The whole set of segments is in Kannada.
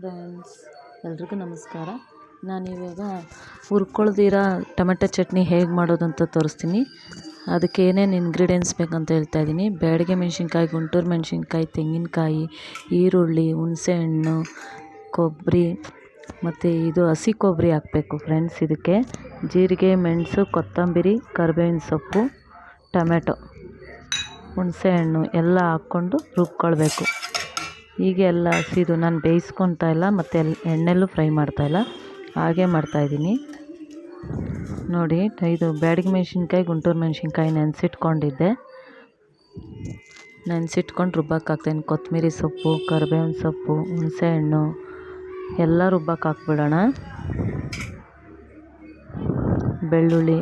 ಫ್ರೆಂಡ್ಸ್ ಎಲ್ರಿಗೂ ನಮಸ್ಕಾರ. ನಾನಿವಾಗ ಹುರ್ಕೊಳ್ದಿರ ಟೊಮೆಟೊ ಚಟ್ನಿ ಹೇಗೆ ಮಾಡೋದು ಅಂತ ತೋರಿಸ್ತೀನಿ. ಅದಕ್ಕೆ ಏನೇನು ಇಂಗ್ರೀಡಿಯೆಂಟ್ಸ್ ಬೇಕಂತ ಹೇಳ್ತಾ ಇದ್ದೀನಿ. ಬ್ಯಾಡಗೆ ಮೆಣಸಿನ್ಕಾಯಿ, ಗುಂಟೂರು ಮೆಣಸಿನ್ಕಾಯಿ, ತೆಂಗಿನಕಾಯಿ, ಈರುಳ್ಳಿ ಹುಣಸೆಹಣ್ಣು ಕೊಬ್ಬರಿ ಮತ್ತು ಇದು ಹಸಿ ಕೊಬ್ಬರಿ ಹಾಕಬೇಕು ಫ್ರೆಂಡ್ಸ್ ಇದಕ್ಕೆ. ಜೀರಿಗೆ, ಮೆಣಸು, ಕೊತ್ತಂಬರಿ, ಕರಿಬೇವಿನ ಸೊಪ್ಪು, ಟೊಮೆಟೊ ಹುಣಸೆಹಣ್ಣು ಎಲ್ಲ ಹಾಕ್ಕೊಂಡು ರುಬ್ಕೊಳ್ಬೇಕು. ಹೀಗೆ ಎಲ್ಲ ಹಸಿದು ನಾನು ಬೇಯಿಸ್ಕೊತಾ ಇಲ್ಲ, ಮತ್ತು ಎಣ್ಣೆಲ್ಲೂ ಫ್ರೈ ಮಾಡ್ತಾ ಇಲ್ಲ. ಹಾಗೆ ಮಾಡ್ತಾಯಿದ್ದೀನಿ ನೋಡಿ, ಇದು ಬ್ಯಾಡಗಿ ಮೆಣಸಿನ್ಕಾಯಿ, ಗುಂಟೂರು ಮೆಣಸಿನ್ಕಾಯಿ ನೆನೆಸಿಟ್ಕೊಂಡಿದ್ದೆ. ನೆನೆಸಿಟ್ಕೊಂಡು ರುಬ್ಬಕ್ಕೆ ಹಾಕ್ತೀನಿ. ಕೊತ್ತಂಬರಿ ಸೊಪ್ಪು, ಕರಿಬೇವಿನ ಸೊಪ್ಪು ಹುಣಸೆಹಣ್ಣು ಎಲ್ಲ ರುಬ್ಬಕ್ಕೆ ಹಾಕ್ಬಿಡೋಣ. ಬೆಳ್ಳುಳ್ಳಿ,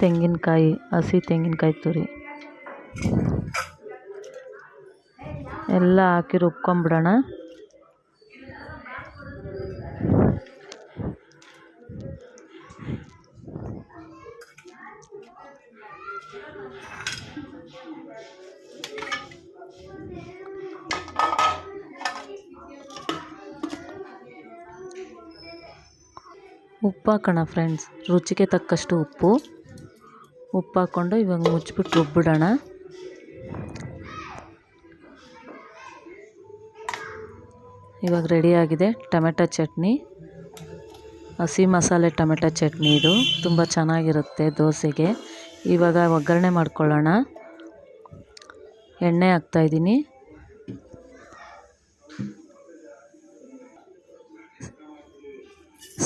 ತೆಂಗಿನಕಾಯಿ, ಹಸಿ ತೆಂಗಿನಕಾಯಿ ತುರಿ. ಎಲ್ಲ ಹಾಕಿ ರುಬ್ಕೊಂಬಿಡೋಣ. ಉಪ್ಪು ಹಾಕೋಣ ಫ್ರೆಂಡ್ಸ್ ರುಚಿಗೆ ತಕ್ಕಷ್ಟು ಉಪ್ಪು. ಉಪ್ಪು ಹಾಕ್ಕೊಂಡು ಇವಾಗ ಮುಚ್ಚಿಬಿಟ್ಟು ರುಬ್ಬಿಡೋಣ. ಇವಾಗ ರೆಡಿಯಾಗಿದೆ ಟೊಮೆಟೊ ಚಟ್ನಿ. ಹಸಿ ಮಸಾಲೆ ಟೊಮೆಟೊ ಚಟ್ನಿ ಇದು. ತುಂಬ ಚೆನ್ನಾಗಿರುತ್ತೆ ದೋಸೆಗೆ. ಇವಾಗ ಒಗ್ಗರಣೆ ಮಾಡ್ಕೊಳ್ಳೋಣ. ಎಣ್ಣೆ ಹಾಕ್ತಾಯಿದ್ದೀನಿ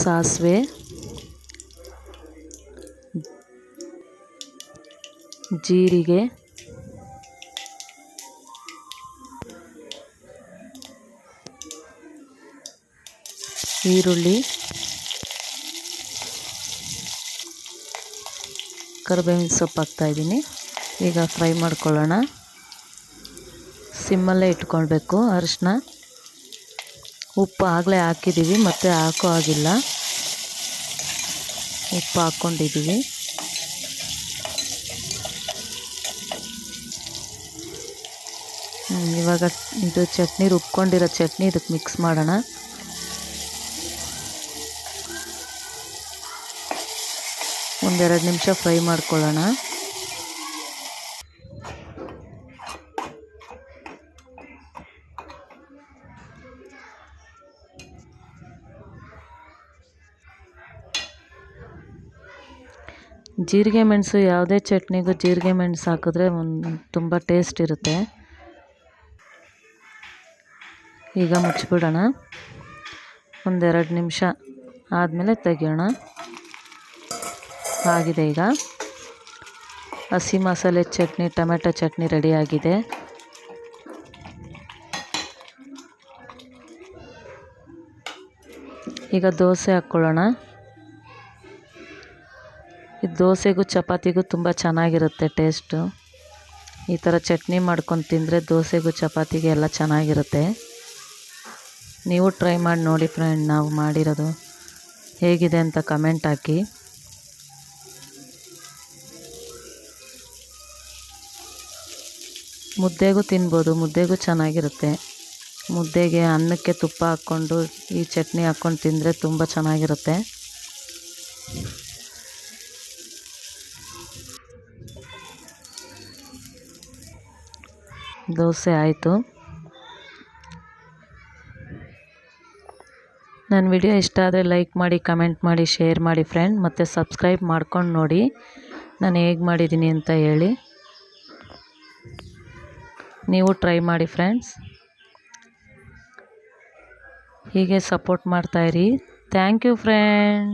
ಸಾಸಿವೆ. ಜೀರಿಗೆ. ಈರುಳ್ಳಿ, ಕರಿಬೇವಿನ ಸೊಪ್ಪು ಹಾಕ್ತಾಯಿದ್ದೀನಿ ಈಗ ಫ್ರೈ ಮಾಡ್ಕೊಳ್ಳೋಣ. ಸಿಮ್ಮಲ್ಲೇ ಇಟ್ಕೊಳ್ಬೇಕು ಅರಿಶಿನ ಉಪ್ಪು ಆಗಲೇ ಹಾಕಿದ್ದೀವಿ, ಮತ್ತು ಹಾಕೋ ಆಗಿಲ್ಲ ಉಪ್ಪು ಹಾಕ್ಕೊಂಡಿದ್ದೀವಿ. ಇವಾಗ ಇದು ಚಟ್ನಿ ರುಬ್ಕೊಂಡಿರೋ ಚಟ್ನಿ ಇದಕ್ಕೆ ಮಿಕ್ಸ್ ಮಾಡೋಣ. ಒಂದೆರಡು ನಿಮಿಷ ಫ್ರೈ ಮಾಡ್ಕೊಳ್ಳೋಣ. ಜೀರಿಗೆ ಮೆಣಸು ಯಾವುದೇ ಚಟ್ನಿಗೂ ಜೀರಿಗೆ ಮೆಣಸು ಹಾಕಿದ್ರೆ ಒಂದು ತುಂಬ ಟೇಸ್ಟ್ ಇರುತ್ತೆ. ಈಗ ಮುಚ್ಚಿಬಿಡೋಣ. ಒಂದೆರಡು ನಿಮಿಷ ಆದಮೇಲೆ ತೆಗಿಯೋಣ. ಆಗಿದೆ ಈಗ. ಹಸಿ ಮಸಾಲೆ ಚಟ್ನಿ, ಟೊಮೆಟೊ ಚಟ್ನಿ ರೆಡಿಯಾಗಿದೆ ಈಗ ದೋಸೆ ಹಾಕ್ಕೊಳ್ಳೋಣ. ಈ ದೋಸೆಗೂ ಚಪಾತಿಗೂ ತುಂಬ ಚೆನ್ನಾಗಿರುತ್ತೆ ಟೇಸ್ಟು. ಈ ಥರ ಚಟ್ನಿ ಮಾಡ್ಕೊಂಡು ತಿಂದರೆ ದೋಸೆಗೂ ಚಪಾತಿಗೆ ಎಲ್ಲ ಚೆನ್ನಾಗಿರುತ್ತೆ. ನೀವು ಟ್ರೈ ಮಾಡಿ ನೋಡಿ ಫ್ರೆಂಡ್, ನಾವು ಮಾಡಿರೋದು ಹೇಗಿದೆ ಅಂತ ಕಮೆಂಟ್ ಹಾಕಿ. ಮುದ್ದೆಗೂ ತಿನ್ಬೋದು, ಮುದ್ದೆಗೂ ಚೆನ್ನಾಗಿರುತ್ತೆ. ಮುದ್ದೆಗೆ ಅನ್ನಕ್ಕೆ ತುಪ್ಪ ಹಾಕ್ಕೊಂಡು, ಈ ಚಟ್ನಿ ಹಾಕ್ಕೊಂಡು ತಿಂದರೆ ತುಂಬ ಚೆನ್ನಾಗಿರುತ್ತೆ. ದೋಸೆ ಆಯಿತು. ನನ್ನ ವಿಡಿಯೋ ಇಷ್ಟ ಆದರೆ ಲೈಕ್ ಮಾಡಿ, ಕಮೆಂಟ್ ಮಾಡಿ, ಶೇರ್ ಮಾಡಿ ಫ್ರೆಂಡ್. ಮತ್ತು ಸಬ್ಸ್ಕ್ರೈಬ್ ಮಾಡ್ಕೊಂಡು ನೋಡಿ. ನಾನು ಹೇಗೆ ಮಾಡಿದ್ದೀನಿ ಅಂತ ಹೇಳಿ. ನೀವು ಟ್ರೈ ಮಾಡಿ ಫ್ರೆಂಡ್ಸ್ ಹೀಗೆ ಸಪೋರ್ಟ್ ಮಾಡ್ತಾಯಿರಿ ಥ್ಯಾಂಕ್ ಯು ಫ್ರೆಂಡ್